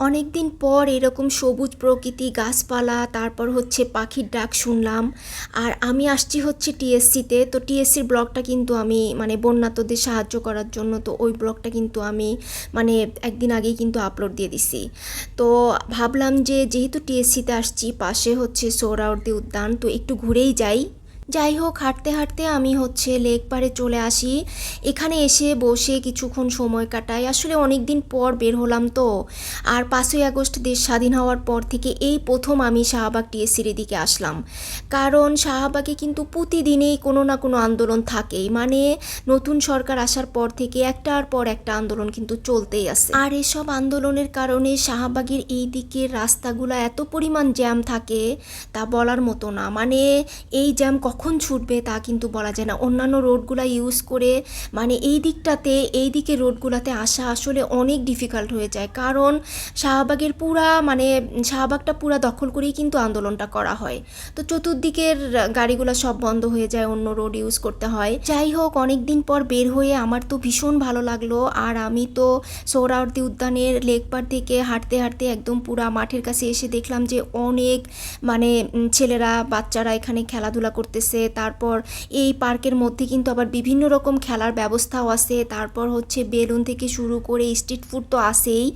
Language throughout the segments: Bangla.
অনেক দিন পর এরকম সবুজ প্রকৃতি, গাছপালা, তারপর হচ্ছে পাখির ডাক শুনলাম। আর আমি আসছি হচ্ছে টিএসসিতে। তো টিএসসির ব্লগটা কিন্তু আমি মানে বন্যাতদের সাহায্য করার জন্য, তো ওই ব্লগটা কিন্তু আমি মানে একদিন আগেই কিন্তু আপলোড দিয়ে দিছি। তো ভাবলাম যে যেহেতু টিএসসিতে আসছি, পাশে হচ্ছে সোহরাওয়ার্দী উদ্যান, তো একটু ঘুরেই যাই। যাই হোক হাঁটতে হাঁটতে আমি হচ্ছে লেক পাড়ে চলে আসি। এখানে এসে বসে কিছুক্ষণ সময় কাটাই। আসলে অনেক দিন পর বের হলাম তো। আর পাঁচই আগস্ট দেশ স্বাধীন হওয়ার পর থেকে এই প্রথম আমি শাহবাগ টিএসসির এদিকে আসলাম। কারণ শাহবাগে কিন্তু প্রতিদিনেই কোনো না কোনো আন্দোলন থাকেই। মানে নতুন সরকার আসার পর থেকে একটার পর একটা আন্দোলন কিন্তু চলতেই আছে। আর এসব আন্দোলনের কারণে শাহবাগের এই দিকের রাস্তাগুলো এত পরিমাণ জ্যাম থাকে তা বলার মতো না। মানে এই জ্যাম কখন ছুটবে তা কিন্তু বলা যায় না। অন্যান্য রোডগুলো ইউজ করে মানে এই দিকটাতে, এই দিকে রোডগুলোতে আসা আসলে অনেক ডিফিকাল্ট হয়ে যায়। কারণ শাহবাগের পুরা মানে শাহবাগটা পুরা দখল করেই কিন্তু আন্দোলনটা করা হয়। তো চতুর্দিকের গাড়িগুলো সব বন্ধ হয়ে যায়, অন্য রোড ইউজ করতে হয়। যাই হোক অনেক দিন পর বের হয়ে আমার তো ভীষণ ভালো লাগল। আর আমি তো সৌরাবর্তী উদ্যানের লেক পার থেকে হাঁটতে হাঁটতে একদম পুরা মাঠের কাছে এসে দেখলাম যে অনেক মানে ছেলেরা, বাচ্চারা এখানে খেলাধুলা করতেছে। তারপর এই পার্কের মধ্যে কিন্তু আবার বিভিন্ন রকম খেলার ব্যবস্থাও আছে, তারপর হচ্ছে বেলুন থেকে শুরু করে স্ট্রিট ফুড তো আছেই।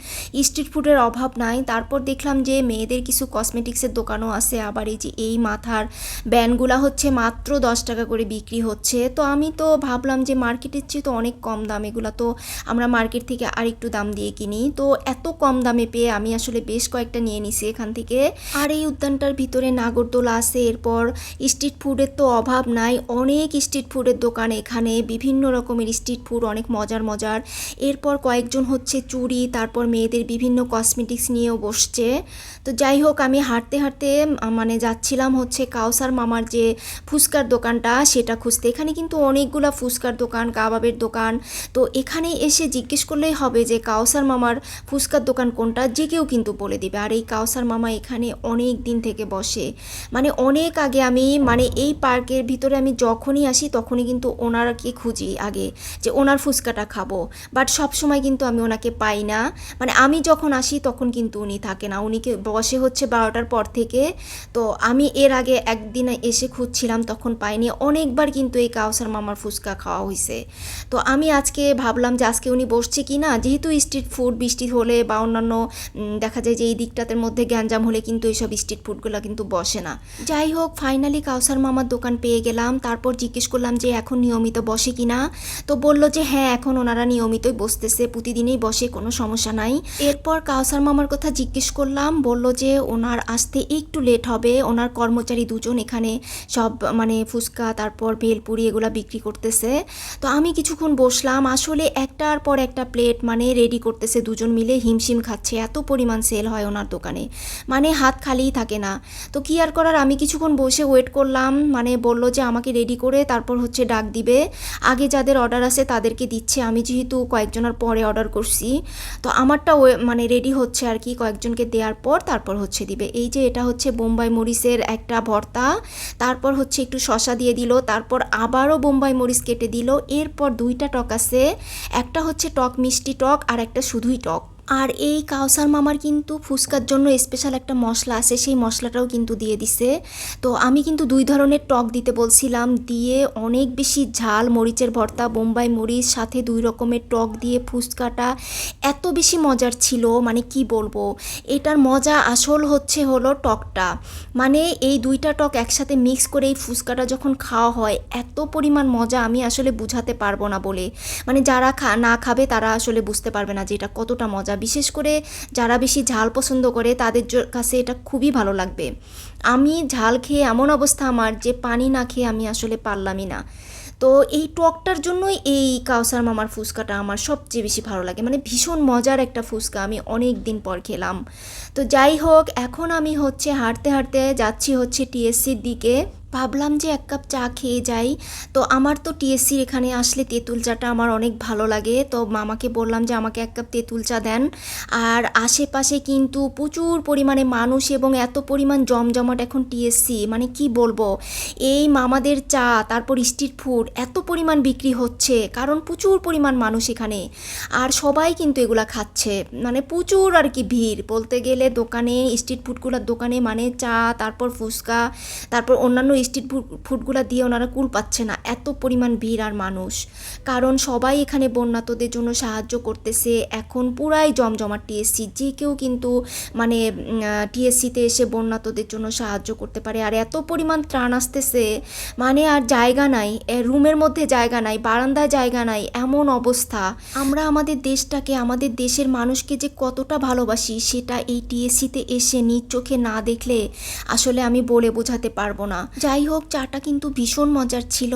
স্ট্রিট ফুডের অভাব নাই, তারপর দেখলাম যে মেয়েদের কিছু কসমেটিক্সের দোকানও আছে, আবার এই যে এই মাথার ব্যান্ডগুলা হচ্ছে মাত্র দশ টাকা করে বিক্রি হচ্ছে। তো আমি তো ভাবলাম যে মার্কেটের চেয়ে তো অনেক কম দাম, এগুলো তো আমরা মার্কেট থেকে আর একটু দাম দিয়ে কিনি। তো এত কম দামে পেয়ে আমি আসলে বেশ কয়েকটা নিয়ে নিছি এখান থেকে। আর এই উদ্যানটার ভিতরে নাগরদোলা আছে, এরপর স্ট্রিট ফুডের তো অভাব নাই। অনেক স্ট্রিট ফুডের দোকান এখানে, বিভিন্ন রকমের স্ট্রিট ফুড অনেক মজার মজার। এরপর কয়েকজন হচ্ছে চুড়ি তারপর মেয়েদের বিভিন্ন কসমেটিক্স নিয়েও বসছে। তো যাই হোক, আমি হাঁটতে হাঁটতে মানে যাচ্ছিলাম হচ্ছে কাউসার মামার যে ফুচকার দোকানটা, সেটা খুঁজতে। এখানে কিন্তু অনেকগুলা ফুচকার দোকান, কাবাবের দোকান। তো এখানে এসে জিজ্ঞেস করলেই হবে যে কাউসার মামার ফুচকার দোকান কোনটা, যে কেউ কিন্তু বলে দিবে। আর এই কাউসার মামা এখানে অনেক দিন থেকে বসে। মানে অনেক আগে আমি মানে এই পার্কের ভিতরে আমি যখনই আসি, তখনই কিন্তু ওনারকে খুঁজি আগে যে ওনার ফুচকাটা খাব। বাট সব সময় কিন্তু আমি ওনাকে পাই না। মানে আমি যখন আসি, তখন কিন্তু উনি থাকে না। উনিকে বসে হচ্ছে বারোটার পর থেকে। তো আমি এর আগে একদিন এসে খুঁজছিলাম, তখন পাইনি। অনেকবার কিন্তু এই কাউসার মামার ফুচকা খাওয়া হয়েছে তো আমি আজকে ভাবলাম যে আজকে উনি বসছে কি না? যেহেতু স্ট্রিট ফুড বৃষ্টি হলে বা অন্যান্য দেখা যায় যে এই দিকটাতের মধ্যে গ্যাঞ্জাম হলে কিন্তু এইসব স্ট্রিট ফুডগুলো কিন্তু বসে না। যাই হোক ফাইনালি কাউসার মামার দোকান পেয়ে গেলাম। তারপর জিজ্ঞেস করলাম যে, এখন নিয়মিত বসে কি না? তো বলল যে হ্যাঁ এখন ওনারা নিয়মিতই বসতেছে, প্রতিদিনই বসে, কোনো সমস্যা নাই। এরপর কাউসার মামার কথা জিজ্ঞেস করলাম, বলল যে, ওনার আসতে একটু লেট হবে, ওনার কর্মচারী দুজন এখানে সব মানে ফুচকা, তারপর ভেলপুরি এগুলা বিক্রি করতেছে। তো আমি কিছুক্ষণ বসলাম, আসলে একটার পর একটা প্লেট মানে রেডি করতেছে দুজন মিলে, হিমশিম খাচ্ছে, এত পরিমাণ সেল হয় ওনার দোকানে। মানে হাত খালিই থাকে না। তো কি আর করার, আমি কিছুক্ষণ বসে ওয়েট করলাম মানে বলল যে আমাকে রেডি করে তারপর হচ্ছে ডাক দিবে। আগে যাদের অর্ডার আছে তাদেরকে দিচ্ছে। আমি যেহেতু কয়েকজনের পরে অর্ডার করছি। তো আমারটা মানে রেডি হচ্ছে আর কি কয়েকজনকে দেওয়ার পর তারপর হচ্ছে দিবে। এই যে এটা হচ্ছে বোম্বাই মরিচের একটা ভর্তা। তারপর হচ্ছে একটু শশা দিয়ে দিল। তারপর আবারও বোম্বাই মরিচ কেটে দিল। এরপর দুইটা টক আছে। একটা হচ্ছে টক মিষ্টি টক আর একটা শুধুই টক। আর এই কাউসার মামার কিন্তু ফুচকার জন্য স্পেশাল একটা মশলা আছে, সেই মশলাটাও কিন্তু দিয়ে দিছে। তো আমি কিন্তু দুই ধরনের টক দিতে বলছিলাম, দিয়ে অনেক বেশি ঝাল, মরিচের ভর্তা, বোম্বাই মরিচ, সাথে দুই রকমের টক দিয়ে ফুচকাটা এত বেশি মজার ছিল মানে কি বলব? এটার মজা আসল হচ্ছে হলো টকটা। মানে এই দুইটা টক একসাথে মিক্স করে এই ফুচকাটা যখন খাওয়া হয়, এত পরিমাণ মজা আমি আসলে বুঝাতে পারব না বলে। মানে যারা খা, না খাবে তারা আসলে বুঝতে পারবে না যে এটা কতটা মজা বিশেষ করে যারা বেশি ঝাল পছন্দ করে, তাদের কাছে এটা খুবই ভালো লাগবে। আমি ঝাল খেয়ে এমন অবস্থা আমার যে পানি না খেয়ে আমি আসলে পারলামই না। তো এই টকটার জন্যই এই কাউসার মামার ফুচকাটা আমার সবচেয়ে বেশি ভালো লাগে। মানে ভীষণ মজার একটা ফুচকা আমি অনেক দিন পর খেলাম। তো যাই হোক, এখন আমি হচ্ছে হাঁটতে হাঁটতে যাচ্ছি হচ্ছে টিএসসির দিকে। ভাবলাম যে এক কাপ চা খেয়ে যাই। তো আমার তো টিএসসির এখানে আসলে তেঁতুল চাটা আমার অনেক ভালো লাগে। তো মামাকে বললাম যে আমাকে এক কাপ তেঁতুল চা দেন। আর আশেপাশে কিন্তু প্রচুর পরিমাণে মানুষ এবং এত পরিমাণ জমজমাট এখন টিএসসি মানে কি বলব? এই মামাদের চা, তারপর স্ট্রিট ফুড এত পরিমাণ বিক্রি হচ্ছে। কারণ প্রচুর পরিমাণ মানুষ এখানে। আর সবাই কিন্তু এগুলা খাচ্ছে। মানে প্রচুর আর কি ভিড়। বলতে গেলে দোকানে, স্ট্রিট ফুডগুলোর দোকানে মানে চা, তারপর ফুচকা, তারপর অন্যান্য স্ট্রিট ফুড ফুডগুলো দিয়ে ওনারা কুল পাচ্ছে না। এত পরিমাণ ভিড় আর মানুষ। কারণ সবাই এখানে বন্যাতদের জন্য সাহায্য করতেছে। এখন পুরাই জমজমাট টিএসসি যে কেউ কিন্তু মানে টিএসসিতে এসে বন্যাতদের জন্য সাহায্য করতে পারে। আর এত পরিমাণ ত্রাণ আসতেছে মানে আর জায়গা নাই রুমের মধ্যে জায়গা নাই, বারান্দায় জায়গা নাই, এমন অবস্থা। আমরা আমাদের দেশটাকে, আমাদের দেশের মানুষকে যে কতটা ভালোবাসি, সেটা এই টিএসসিতে এসে নিজ চোখে না দেখলে আসলে আমি বলে বোঝাতে পারব না। যাই হোক, চাটা কিন্তু ভীষণ মজার ছিল।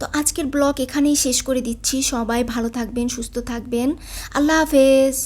তো আজকের ব্লগ এখানেই শেষ করে দিচ্ছি। সবাই ভালো থাকবেন, সুস্থ থাকবেন। আল্লাহ হাফেজ।